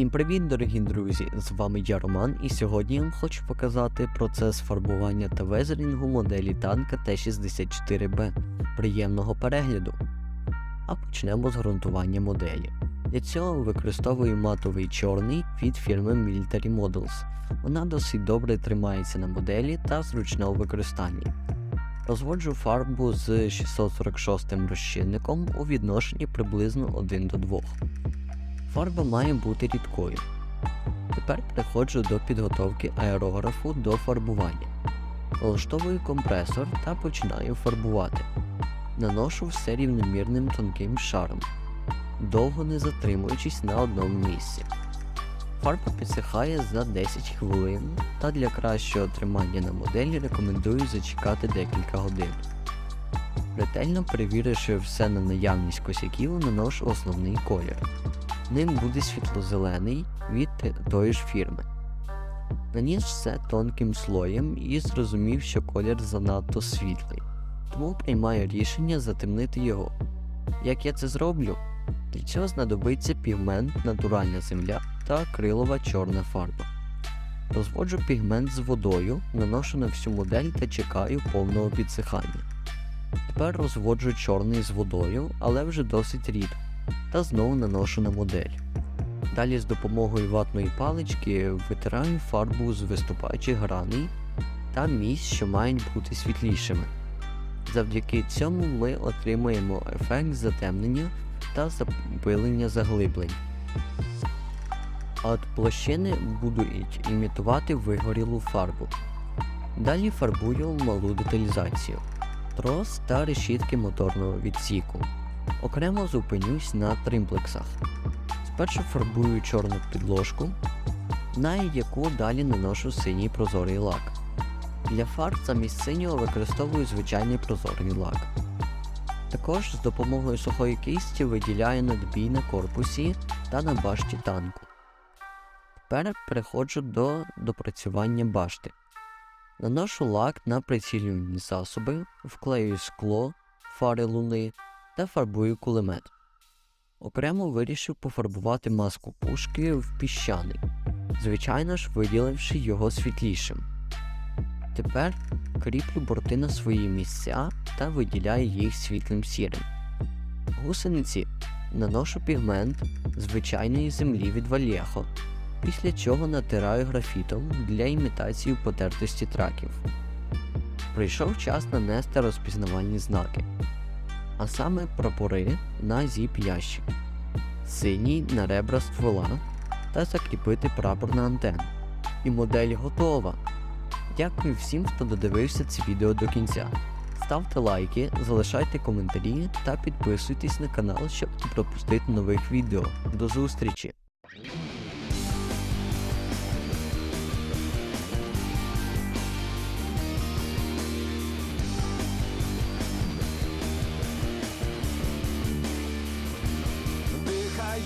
Всім привіт, дорогі друзі! З вами я Роман, і сьогодні я вам хочу показати процес фарбування та везерінгу моделі танка Т-64Б. Приємного перегляду! А почнемо з ґрунтування моделі. Для цього використовую матовий чорний від фірми Military Models. Вона досить добре тримається на моделі та зручна у використанні. Розводжу фарбу з 646 розчинником у відношенні приблизно 1 до 2. Фарба має бути рідкою. Тепер переходжу до підготовки аерографу до фарбування. Налаштовую компресор та починаю фарбувати. Наношу все рівномірним тонким шаром, довго не затримуючись на одному місці. Фарба підсихає за 10 хвилин, та для кращого тримання на моделі рекомендую зачекати декілька годин. Ретельно перевіривши все на наявність косяків, наношу основний колір. Ним буде світло-зелений від тої ж фірми. Наніс все тонким слоєм і зрозумів, що колір занадто світлий, тому приймаю рішення затемнити його. Як я це зроблю? Для цього знадобиться пігмент натуральна земля та акрилова чорна фарба. Розводжу пігмент з водою, наношу на всю модель та чекаю повного підсихання. Тепер розводжу чорний з водою, але вже досить рідко та знову наношу на модель. Далі з допомогою ватної палички витираю фарбу з виступаючих граней та місць, що мають бути світлішими. Завдяки цьому ми отримуємо ефект затемнення та запилення заглиблень. От площини будуть імітувати вигорілу фарбу. Далі фарбую малу деталізацію, трос та решітки моторного відсіку. Окремо зупинюсь на тримплексах. Спершу фарбую чорну підложку, на яку далі наношу синій прозорий лак. Для фарб замість синього використовую звичайний прозорий лак. Також з допомогою сухої кисті виділяю надбій на корпусі та на башті танку. Тепер переходжу до допрацювання башти. Наношу лак на прицілювальні засоби, вклеюю скло, фари луни та фарбую кулемет. Окремо вирішив пофарбувати маску пушки в піщаний, звичайно ж виділивши його світлішим. Тепер кріплю борти на свої місця та виділяю їх світлим сірим. Гусениці наношу пігмент звичайної землі від Вальєхо, після чого натираю графітом для імітації потертості траків. Прийшов час нанести розпізнавальні знаки а саме прапори на зіп ящик, синій на ребра ствола та закріпити прапор на антенну. І модель готова. Дякую всім, хто додивився це відео до кінця. Ставте лайки, залишайте коментарі та підписуйтесь на канал, щоб не пропустити нових відео. До зустрічі!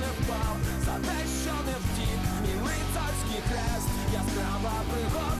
не впав, за те, що не втік, мій лицарський хрест, яскрава пригода.